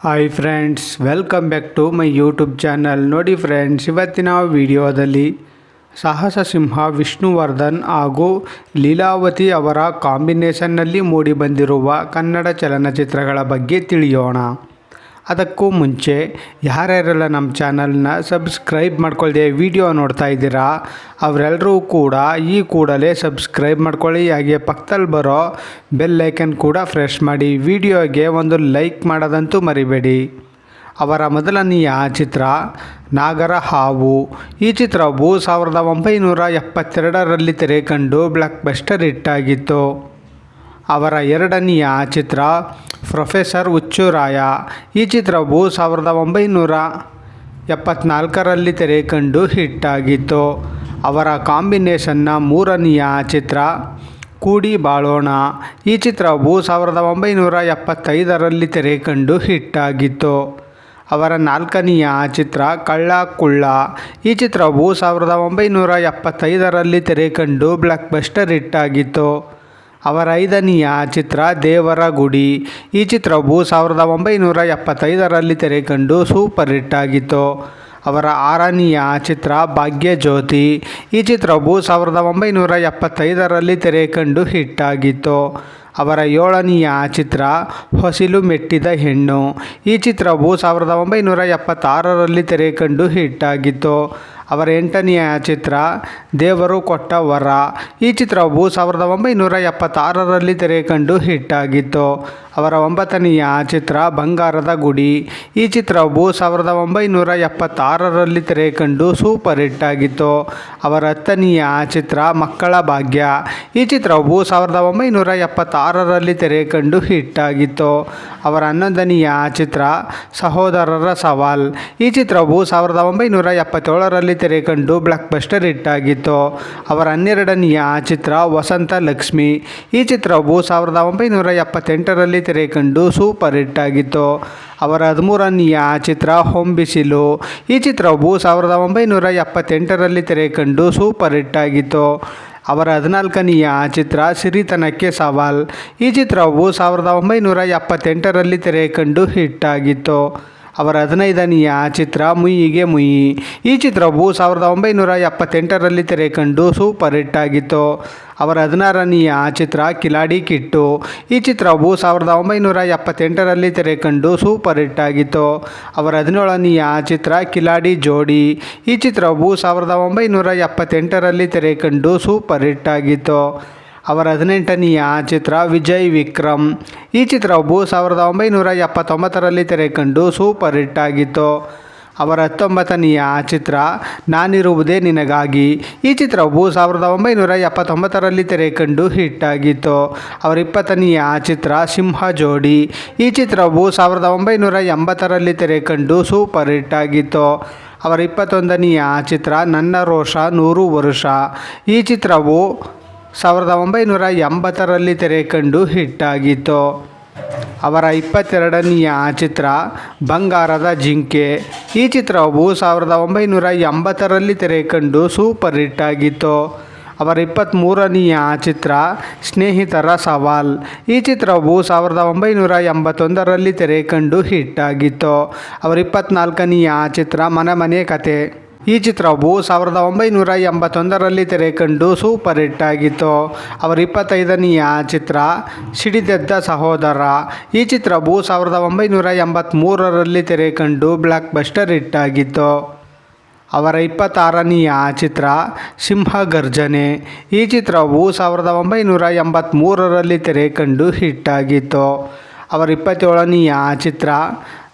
Hi friends welcome back to my YouTube channel ನೋಡಿ friends ಇವತ್ತಿನ ವಿಡಿಯೋದಲ್ಲಿ ಸಾಹಸ ಸಿಂಹ ವಿಷ್ಣುವರ್ಧನ್ ಹಾಗೂ ಲೀಲಾವತಿ ಅವರ ಕಾಂಬಿನೇಷನ್ನಲ್ಲಿ ಮೂಡಿಬಂದಿರುವ ಕನ್ನಡ ಚಲನಚಿತ್ರಗಳ ಬಗ್ಗೆ ತಿಳಿಯೋಣ. ಅದಕ್ಕೂ ಮುಂಚೆ ಯಾರ್ಯಾರೆಲ್ಲ ನಮ್ಮ ಚಾನಲ್ನ ಸಬ್ಸ್ಕ್ರೈಬ್ ಮಾಡ್ಕೊಳ್ದೆ ವಿಡಿಯೋ ನೋಡ್ತಾ ಇದ್ದೀರಾ ಅವರೆಲ್ಲರೂ ಕೂಡ ಈ ಕೂಡಲೇ ಸಬ್ಸ್ಕ್ರೈಬ್ ಮಾಡ್ಕೊಳ್ಳಿ. ಹಾಗೆ ಪಕ್ಕದಲ್ಲಿ ಬರೋ ಬೆಲ್ ಐಕನ್ ಕೂಡ ಫ್ರೆಶ್ ಮಾಡಿ ವಿಡಿಯೋಗೆ ಒಂದು ಲೈಕ್ ಮಾಡೋದಂತೂ ಮರಿಬೇಡಿ. ಅವರ ಮೊದಲನೆಯ ಚಿತ್ರ, ನಾಗರ ಹಾವು. ಈ ಚಿತ್ರವು ಸಾವಿರದ ಒಂಬೈನೂರ ಎಪ್ಪತ್ತೆರಡರಲ್ಲಿ ತೆರೆ ಕಂಡು ಬ್ಲಾಕ್ ಬಸ್ಟರ್ ಹಿಟ್ಟಾಗಿತ್ತು ಅವರ ಎರಡನೆಯ ಚಿತ್ರ ಪ್ರೊಫೆಸರ್ ಹುಚ್ಚುರಾಯ. ಈ ಚಿತ್ರವು ಸಾವಿರದ ಒಂಬೈನೂರ ಎಪ್ಪತ್ನಾಲ್ಕರಲ್ಲಿ ತೆರೆ ಕಂಡು ಹಿಟ್ಟಾಗಿತ್ತು ಅವರ ಕಾಂಬಿನೇಷನ್ನ ಮೂರನೆಯ ಚಿತ್ರ ಕೂಡಿ ಬಾಳೋಣ. ಈ ಚಿತ್ರವು ಸಾವಿರದ ಒಂಬೈನೂರ ಎಪ್ಪತ್ತೈದರಲ್ಲಿ ತೆರೆ ಕಂಡು ಹಿಟ್ಟಾಗಿತ್ತು ಅವರ ನಾಲ್ಕನೆಯ ಚಿತ್ರ ಕಳ್ಳ ಕುಳ್ಳ ಈ ಚಿತ್ರವು ಸಾವಿರದ ಒಂಬೈನೂರ ಎಪ್ಪತ್ತೈದರಲ್ಲಿ ತೆರೆ ಕಂಡು ಬ್ಲಾಕ್ ಬಸ್ಟರ್ ಹಿಟ್ಟಾಗಿತ್ತು ಅವರ ಐದನೆಯ ಚಿತ್ರ ದೇವರ ಗುಡಿ. ಈ ಚಿತ್ರವು ಸಾವಿರದ ಒಂಬೈನೂರ ಎಪ್ಪತ್ತೈದರಲ್ಲಿ ತೆರೆಕಂಡು ಸೂಪರ್ ಹಿಟ್ ಆಗಿತ್ತು. ಅವರ ಆರನೆಯ ಚಿತ್ರ ಭಾಗ್ಯಜ್ಯೋತಿ. ಈ ಚಿತ್ರವು ಸಾವಿರದ ಒಂಬೈನೂರ ಎಪ್ಪತ್ತೈದರಲ್ಲಿ ತೆರೆಕಂಡು ಹಿಟ್ಟಾಗಿತ್ತು ಅವರ ಏಳನೆಯ ಚಿತ್ರ ಹೊಸಿಲು ಮೆಟ್ಟಿದ ಹೆಣ್ಣು. ಈ ಚಿತ್ರವು ಸಾವಿರದ ಒಂಬೈನೂರ ಎಪ್ಪತ್ತಾರರಲ್ಲಿ ತೆರೆಕಂಡು ಹಿಟ್ಟಾಗಿತ್ತು ಅವರ ಎಂಟನೆಯ ಚಿತ್ರ, ದೇವರು ಕೊಟ್ಟ ವರ. ಈ ಚಿತ್ರವು ಸಾವಿರದ ಒಂಬೈನೂರ ಎಪ್ಪತ್ತಾರರಲ್ಲಿ ತೆರೆ ಕಂಡು ಹಿಟ್ಟಾಗಿತ್ತು ಅವರ ಒಂಬತ್ತನೆಯ ಚಿತ್ರ, ಬಂಗಾರದ ಗುಡಿ. ಈ ಚಿತ್ರವು ಸಾವಿರದ ಒಂಬೈನೂರ ಎಪ್ಪತ್ತಾರರಲ್ಲಿ ತೆರೆ ಕಂಡು ಸೂಪರ್ ಹಿಟ್ ಆಗಿತ್ತು. ಅವರ ಹತ್ತನೆಯ ಚಿತ್ರ, ಮಕ್ಕಳ ಭಾಗ್ಯ. ಈ ಚಿತ್ರವು ಸಾವಿರದ ಒಂಬೈನೂರ ಎಪ್ಪತ್ತಾರರಲ್ಲಿ ತೆರೆ ಕಂಡು ಹಿಟ್ಟಾಗಿತ್ತು ಅವರ ಹನ್ನೊಂದನೆಯ ಚಿತ್ರ, ಸಹೋದರರ ಸವಾಲ್. ಈ ಚಿತ್ರವು ಸಾವಿರದ ಒಂಬೈನೂರ ಎಪ್ಪತ್ತೇಳರಲ್ಲಿ ತೆರೆ ಕಂಡು ಬ್ಲಾಕ್ ಬಸ್ಟರ್ ಹಿಟ್ ಆಗಿತ್ತು. ಅವರ ಹನ್ನೆರಡನೆಯ ಚಿತ್ರ ವಸಂತ ಲಕ್ಷ್ಮಿ. ಈ ಚಿತ್ರವು ಸಾವಿರದ ಒಂಬೈನೂರ ಎಪ್ಪತ್ತೆಂಟರಲ್ಲಿ ತೆರೆ ಕಂಡು ಸೂಪರ್ ಹಿಟ್ ಆಗಿತ್ತು. ಅವರ ಹದಿಮೂರನೆಯ ಚಿತ್ರ ಹೊಂಬಿಸಿಲು ಈ ಚಿತ್ರವು ಸಾವಿರದ ಒಂಬೈನೂರ ಎಪ್ಪತ್ತೆಂಟರಲ್ಲಿ ತೆರೆ ಕಂಡು ಸೂಪರ್ ಹಿಟ್ ಆಗಿತ್ತು. ಅವರ ಹದಿನಾಲ್ಕನೆಯ ಚಿತ್ರ ಸಿರಿತನಕ್ಕೆ ಸವಾಲ್. ಈ ಚಿತ್ರವು ಸಾವಿರದ ಒಂಬೈನೂರ ಎಪ್ಪತ್ತೆಂಟರಲ್ಲಿ ತೆರೆ ಕಂಡು ಹಿಟ್ಟಾಗಿತ್ತು ಅವರ ಹದಿನೈದನೆಯ ಚಿತ್ರ ಮುಯ್ಯಿಗೆ ಮುಯಿ ಈ ಚಿತ್ರವು ಸಾವಿರದ ಒಂಬೈನೂರ ಎಪ್ಪತ್ತೆಂಟರಲ್ಲಿ ತೆರೆ ಕಂಡು ಸೂಪರ್ ಹಿಟ್ ಆಗಿತ್ತು. ಅವರ ಹದಿನಾರನೆಯ ಚಿತ್ರ ಕಿಲಾಡಿ ಕಿಟ್ಟು. ಈ ಚಿತ್ರವು ಸಾವಿರದ ಒಂಬೈನೂರ ಎಪ್ಪತ್ತೆಂಟರಲ್ಲಿ ತೆರೆ ಕಂಡು ಸೂಪರ್ ಹಿಟ್ ಆಗಿತ್ತು. ಅವರ ಹದಿನೇಳನೆಯ ಚಿತ್ರ ಕಿಲಾಡಿ ಜೋಡಿ. ಈ ಚಿತ್ರವು ಸಾವಿರದ ಒಂಬೈನೂರ ಎಪ್ಪತ್ತೆಂಟರಲ್ಲಿ ತೆರೆ ಕಂಡು ಸೂಪರ್ ಹಿಟ್ ಆಗಿತ್ತು. ಅವರ ಹದಿನೆಂಟನೆಯ ಚಿತ್ರ ವಿಜಯ್ ವಿಕ್ರಮ್. ಈ ಚಿತ್ರವು ಸಾವಿರದ ಒಂಬೈನೂರ ಎಪ್ಪತ್ತೊಂಬತ್ತರಲ್ಲಿ ತೆರೆ ಕಂಡು ಸೂಪರ್ ಹಿಟ್ ಆಗಿತ್ತು. ಅವರ ಹತ್ತೊಂಬತ್ತನೆಯ ಚಿತ್ರ ನಾನಿರುವುದೇ ನಿನಗಾಗಿ. ಈ ಚಿತ್ರವು ಸಾವಿರದ ಒಂಬೈನೂರ ಎಪ್ಪತ್ತೊಂಬತ್ತರಲ್ಲಿ ತೆರೆ ಕಂಡು ಹಿಟ್ ಆಗಿತ್ತು. ಅವರ ಇಪ್ಪತ್ತನೆಯ ಚಿತ್ರ ಸಿಂಹ ಜೋಡಿ. ಈ ಚಿತ್ರವು ಸಾವಿರದ ಒಂಬೈನೂರ ಎಂಬತ್ತರಲ್ಲಿ ತೆರೆ ಕಂಡು ಸೂಪರ್ ಹಿಟ್ ಆಗಿತ್ತು. ಅವರ ಇಪ್ಪತ್ತೊಂದನೆಯ ಚಿತ್ರ ನನ್ನ ರೋಷ ನೂರು ವರುಷ. ಈ ಚಿತ್ರವು ಸಾವಿರದ ಒಂಬೈನೂರ ಎಂಬತ್ತರಲ್ಲಿ ತೆರೆ ಕಂಡು ಹಿಟ್ಟಾಗಿತ್ತು. ಅವರ ಇಪ್ಪತ್ತೆರಡನೆಯ ಚಿತ್ರ ಬಂಗಾರದ ಜಿಂಕೆ. ಈ ಚಿತ್ರವು ಸಾವಿರದ ಒಂಬೈನೂರ ಎಂಬತ್ತರಲ್ಲಿ ತೆರೆ ಕಂಡು ಸೂಪರ್ ಹಿಟ್ ಆಗಿತ್ತು. ಅವರ ಇಪ್ಪತ್ತ್ಮೂರನೆಯ ಚಿತ್ರ ಸ್ನೇಹಿತರ ಸವಾಲ್. ಈ ಚಿತ್ರವು ಸಾವಿರದ ಒಂಬೈನೂರ ಎಂಬತ್ತೊಂದರಲ್ಲಿ ತೆರೆ ಕಂಡು ಹಿಟ್ಟಾಗಿತ್ತು ಅವರ ಇಪ್ಪತ್ತ್ನಾಲ್ಕನೆಯ ಚಿತ್ರ ಮನೆ ಮನೆ ಕತೆ. ಈ ಚಿತ್ರವು ಸಾವಿರದ ಒಂಬೈನೂರ ಎಂಬತ್ತೊಂದರಲ್ಲಿ ತೆರೆ ಕಂಡು ಸೂಪರ್ ಹಿಟ್ ಆಗಿತ್ತು. ಅವರ ಇಪ್ಪತ್ತೈದನೆಯ ಚಿತ್ರ ಸಿಡಿದೆದ್ದ ಸಹೋದರ. ಈ ಚಿತ್ರವು ಸಾವಿರದ ಒಂಬೈನೂರ ಎಂಬತ್ತ್ಮೂರರಲ್ಲಿ ತೆರೆ ಕಂಡು ಬ್ಲಾಕ್ ಬಸ್ಟರ್ ಹಿಟ್ ಆಗಿತ್ತು. ಅವರ ಇಪ್ಪತ್ತಾರನೆಯ ಚಿತ್ರ ಸಿಂಹ ಗರ್ಜನೆ ಈ ಚಿತ್ರವು ಸಾವಿರದ ಒಂಬೈನೂರ ಎಂಬತ್ತ್ಮೂರರಲ್ಲಿ ತೆರೆ ಕಂಡು ಹಿಟ್ಟಾಗಿತ್ತು ಅವರ ಇಪ್ಪತ್ತೇಳನೆಯ ಚಿತ್ರ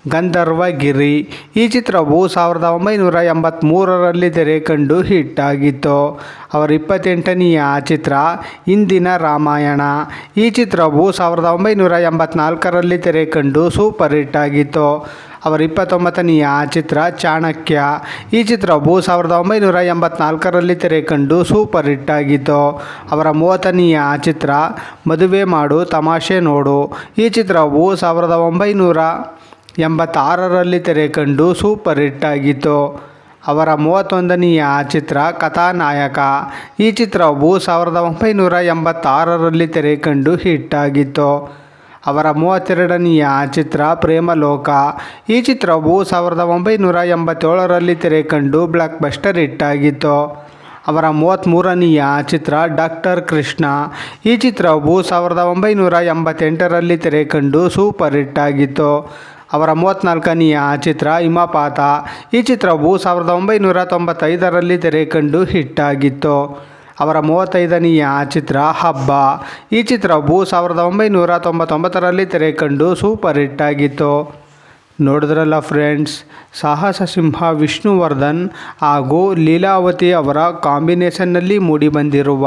ಗಂಧರ್ವಗಿರಿ ಈ ಚಿತ್ರವು ಸಾವಿರದ ಒಂಬೈನೂರ ಎಂಬತ್ತ್ಮೂರರಲ್ಲಿ ತೆರೆ ಕಂಡು ಹಿಟ್ಟಾಗಿತ್ತು. ಅವರ ಇಪ್ಪತ್ತೆಂಟನೆಯ ಚಿತ್ರ ಇಂದಿನ ರಾಮಾಯಣ. ಈ ಚಿತ್ರವು ಸಾವಿರದ ಒಂಬೈನೂರ ಎಂಬತ್ನಾಲ್ಕರಲ್ಲಿ ತೆರೆ ಕಂಡು ಸೂಪರ್ ಹಿಟ್ ಆಗಿತ್ತು. ಅವರ ಇಪ್ಪತ್ತೊಂಬತ್ತನೆಯ ಚಿತ್ರ ಚಾಣಕ್ಯ. ಈ ಚಿತ್ರವು ಸಾವಿರದ ಒಂಬೈನೂರ ಎಂಬತ್ನಾಲ್ಕರಲ್ಲಿ ತೆರೆ ಕಂಡು ಸೂಪರ್ ಹಿಟ್ ಆಗಿತ್ತು. ಅವರ ಮೂವತ್ತನೆಯ ಚಿತ್ರ ಮದುವೆ ಮಾಡು, ತಮಾಷೆ ನೋಡು. ಈ ಚಿತ್ರವು ಸಾವಿರದ ಒಂಬೈನೂರ ಎಂಬತ್ತಾರರಲ್ಲಿ ತೆರೆ ಕಂಡು ಸೂಪರ್ ಹಿಟ್ ಆಗಿತ್ತು ಅವರ ಮೂವತ್ತೊಂದನೆಯ ಚಿತ್ರ ಕಥಾನಾಯಕ. ಈ ಚಿತ್ರವು ಸಾವಿರದ ಒಂಬೈನೂರ ಎಂಬತ್ತಾರರಲ್ಲಿ ತೆರೆ ಕಂಡು ಹಿಟ್ ಆಗಿತ್ತು ಅವರ ಮೂವತ್ತೆರಡನೆಯ ಚಿತ್ರ ಪ್ರೇಮಲೋಕ. ಈ ಚಿತ್ರವು ಸಾವಿರದ ಒಂಬೈನೂರ ಎಂಬತ್ತೇಳರಲ್ಲಿ ತೆರೆ ಕಂಡು ಬ್ಲಾಕ್ ಬಸ್ಟರ್ ಹಿಟ್ ಆಗಿತ್ತು ಅವರ ಮೂವತ್ತ್ಮೂರನೆಯ ಚಿತ್ರ ಡಾಕ್ಟರ್ ಕೃಷ್ಣ. ಈ ಚಿತ್ರವು ಸಾವಿರದ ಒಂಬೈನೂರ ಎಂಬತ್ತೆಂಟರಲ್ಲಿ ತೆರೆ ಕಂಡು ಸೂಪರ್ ಹಿಟ್ ಆಗಿತ್ತು ಅವರ ಮೂವತ್ತ್ನಾಲ್ಕನೆಯ ಚಿತ್ರ ಹಿಮಪಾತ. ಈ ಚಿತ್ರವು ಸಾವಿರದ ಒಂಬೈನೂರ ತೊಂಬತ್ತೈದರಲ್ಲಿ ತೆರೆ ಕಂಡು ಹಿಟ್ ಆಗಿತ್ತು ಅವರ ಮೂವತ್ತೈದನೆಯ ಚಿತ್ರ ಹಬ್ಬ. ಈ ಚಿತ್ರವು ಸಾವಿರದ ಒಂಬೈನೂರ ತೊಂಬತ್ತೊಂಬತ್ತರಲ್ಲಿ ತೆರೆ ಕಂಡು ಸೂಪರ್ ಹಿಟ್ ಆಗಿತ್ತು. ನೋಡಿದ್ರಲ್ಲ ಫ್ರೆಂಡ್ಸ್, ಸಾಹಸ ಸಿಂಹ ವಿಷ್ಣುವರ್ಧನ್ ಹಾಗೂ ಲೀಲಾವತಿ ಅವರ ಕಾಂಬಿನೇಷನ್ನಲ್ಲಿ ಮೂಡಿಬಂದಿರುವ